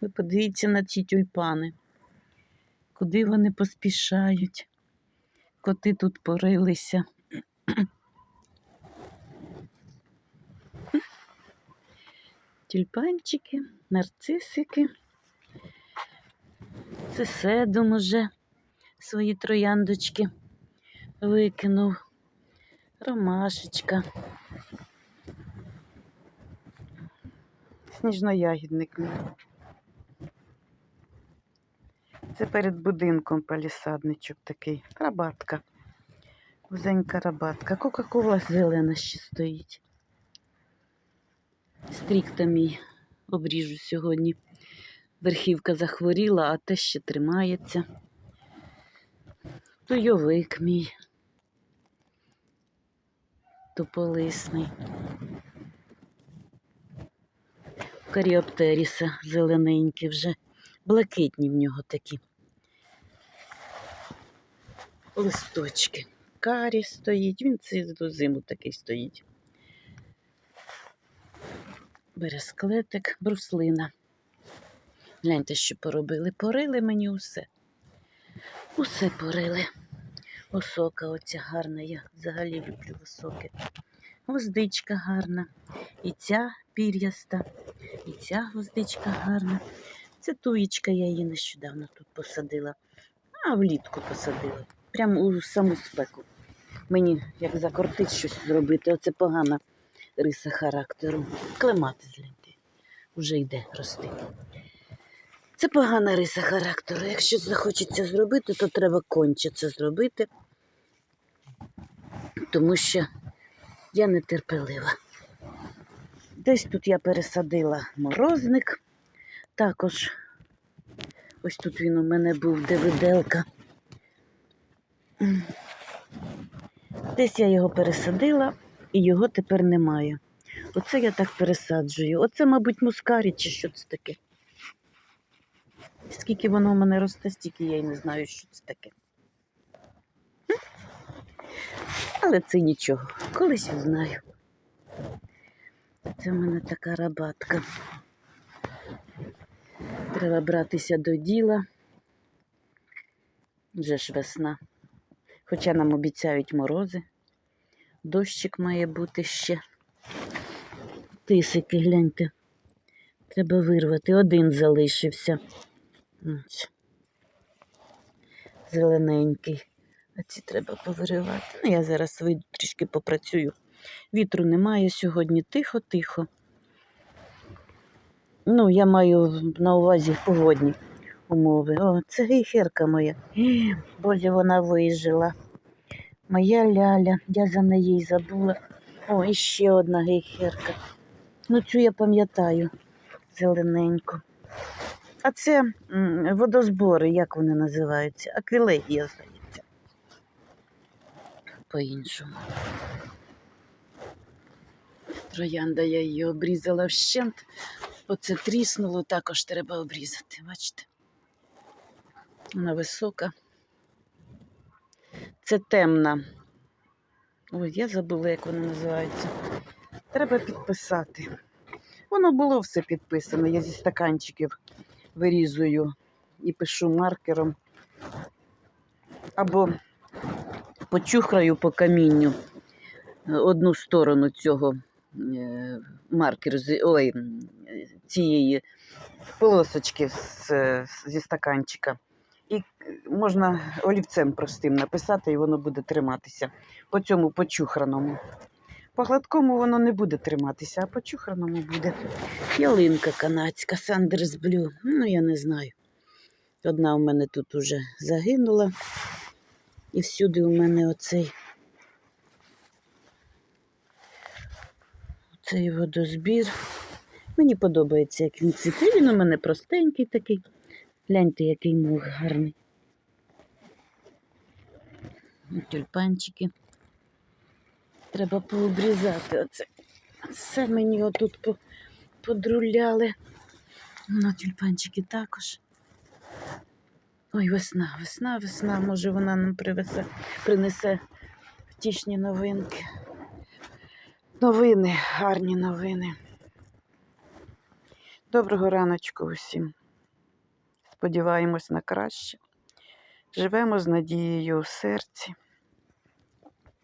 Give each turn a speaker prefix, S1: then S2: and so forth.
S1: Ви подивіться на ці тюльпани. Куди вони поспішають? Коти тут порилися. Тюльпанчики, нарцисики. Це седум уже свої трояндочки викинув. Ромашечка. Сніжноягідник. Це перед будинком палісадничок такий. Рабатка. Вузенька рабатка. Кока-кола зелена ще стоїть. Стрікта мій обріжу сьогодні. Верхівка захворіла, а те ще тримається. Туйовик мій. Тополисний. Каріоптеріса зелененькі вже. Блакитні в нього такі. Листочки. Карі стоїть, він цілу зиму такий стоїть. Бересклетик, бруслина. Гляньте, що поробили. Порили мені усе. Усе порили. Осока оця гарна, я взагалі люблю високе. Гвоздичка гарна. І ця пір'яста, і ця гвоздичка гарна. Це туєчка, я її нещодавно тут посадила. А влітку посадила. Прямо у саму спеку. Мені як закортить щось зробити, оце погана риса характеру. Клемати злінти. Уже йде рости. Це погана риса характеру. Якщо захочеться зробити, то треба конче це зробити, тому що я нетерпелива. Десь тут я пересадила морозник. Також ось тут він у мене був, де виделка. Десь я його пересадила і його тепер немає. Оце я так пересаджую. Оце, мабуть, мускарі чи що це таке. Скільки воно в мене росте, стільки я й не знаю, що це таке. Але це нічого. Колись знаю. Це в мене така рабатка. Треба братися до діла. Вже ж весна. Хоча нам обіцяють морози. Дощик має бути ще. Тисики, гляньте. Треба вирвати. Один залишився. Зелененький. А ці треба повиривати. Ну, я зараз вийду трішки попрацюю. Вітру немає сьогодні. Тихо-тихо. Ну, я маю на увазі погодні умови. О, це гейхерка моя. Боже, вона вижила. Моя ляля, я за неї забула. О, і ще одна гейхерка. Ну, цю я пам'ятаю зелененьку. А це водозбори, як вони називаються? Аквілегія, здається. По-іншому. Троянда я її обрізала вщент. Оце тріснуло, також треба обрізати. Бачите? Вона висока. Це темна. Ой, я забула, як вона називається. Треба підписати. Воно було все підписано. Я зі стаканчиків вирізую і пишу маркером. Або почухраю по камінню одну сторону цього е, маркеру, ой, е, цієї полосочки з, зі стаканчика. І можна олівцем простим написати, і воно буде триматися. По цьому почухраному. По гладкому воно не буде триматися, а по чухраному буде. Ялинка канадська, Сандерс Блю. Ну, я не знаю. Одна у мене тут уже загинула. І всюди у мене оцей, оцей водозбір. Мені подобається, як він цвіте. Він у мене простенький такий. Гляньте, який мох гарний. Тюльпанчики. Треба пообрізати оце. Це мені отут подруляли. На тюльпанчики також. Ой, весна, весна, весна. Може вона нам привезе, принесе втішні новинки. Новини, гарні новини. Доброго раночку усім. Сподіваємось на краще. Живемо з надією у серці.